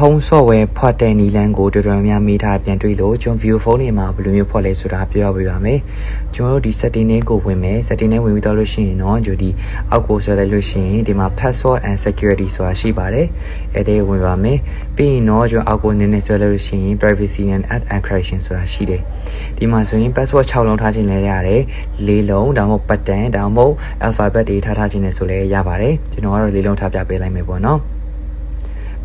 ဖုန်း software ဖွက်တဲ့နည်းလမ်းကိုတော်တော်များများမေးထားပြန်တွေ့လို့ကျွန်တော် view phone တွေမှာဘယ်လိုမျိုးဖွက်လဲဆိုတာပြောပြပေးပါမယ်ကျွန်တော်တို့ဒီ setting လေးကိုဝင်မယ် setting လေးဝင်ပြီးတော့လို့ရှိရင်တော့ကျွန်တော်ဒီအောက်ကိုဆွဲလိုက်လို့ရှိရင်ဒီမှာ password and security ဆိုတာရှိပါတယ်အဲ့ဒါဝင်ပါမယ်ပြီးရင်တော့ကျွန်တော်အောက်ကိုနည်းနည်းဆွဲလိုက်လို့ရှိရင် privacy and ad encryption ဆိုတာရှိတယ်ဒီမှာဆိုရင် password 6လုံးထားခြင်းလည်းရတယ်၄လုံးဒါမှမဟုတ် pattern ဒါမှမဟုတ် alphabet တွေထားထားခြင်းလည်းဆိုလည်းရပါတယ်ကျွန်တော်ကတော့၄လုံးထားပြပေးလိုက်မယ်ပေါ့နော်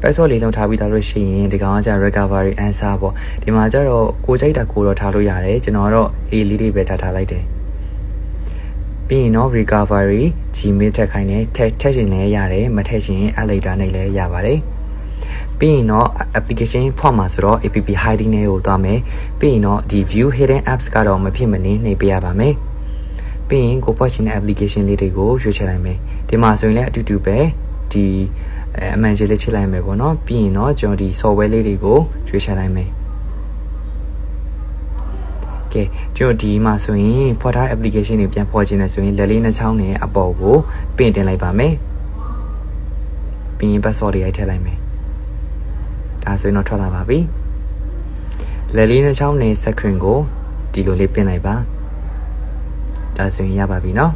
password လေးလုံးထားပြီးသားလို့ရှိရင်ဒီကောင်ကကျ recovery answer ပေါ့ဒီမှာကျတော့ကိုကြိုက်တာကိုတော့ထားလို့ရတယ်ကျွန်တော်ကတော့ A လေးတွေပဲထားထားလိုက်တယ်ပြီးရင်တော့ recovery gmail ထက်ခိုင်းတယ်ထက်ထက်ရှင်လည်းရတယ်မထက်ရှင် alator နဲ့လည်းရပါတယ်ပြီးရင်တော့ application ဖွင့်မှာဆိုတော့ app hiding နဲ့ကိုသွားမယ်ပြီးရင်တော့ဒီ view hidden apps ကတော့မဖြစ်မနေနှိပ်ပေးရပါမယ်ပြီးရင်ကိုဖွင့်ချင်တဲ့ application လေးတွေကိုရွေးချယ်လိုက်မယ်ဒီမှာဆိုရင်လည်းအတူတူပဲဒီ အဲအမှန်ကြီးလေးချစ်လိုက်မယ်ပေါ့နော်ပြီးရင်တော့ကျွန်တော်ဒီ software လေးတွေကိုရွေးချယ်လိုက်မယ်ကဲကျွန်တော်ဒီမှာဆိုရင်ဖော်ထား application တွေပြန်ဖော်ချင်တယ်ဆိုရင်လက်လေးနှချောင်းနဲ့အပေါ်ကိုပင့်တင်လိုက်ပါမယ်ပြီးရင် password တွေရိုက်ထည့်လိုက်မယ်ဒါဆိုရင်တော့ထွက်လာပါပြီလက်လေးနှချောင်းနဲ့ screen ကိုဒီလိုလေးပင့်လိုက်ပါဒါဆိုရင်ရပါပြီเนาะ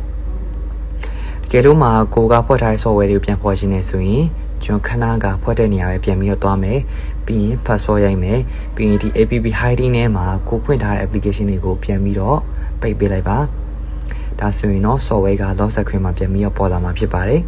တကယ်လို့မှာကိုကဖွက်ထားတဲ့ software တွေကိုပြန်ဖွက်ရှင်းနေဆိုရင် ကျွန်တော်ခဏကဖွက်တဲ့နေရာပဲပြန်ပြီးတော့သွားမယ်ပြီးရင် password ရိုက်မယ်ပြီးရင်ဒီ app hiding ထဲမှာကိုဖွင့်ထားတဲ့ application တွေကိုပြန်ပြီးတော့ပိတ်ပေးလိုက်ပါဒါဆိုရင်တော့ software က lock screen မှာပြန်ပြီးတော့ပေါ်လာမှာဖြစ်ပါတယ်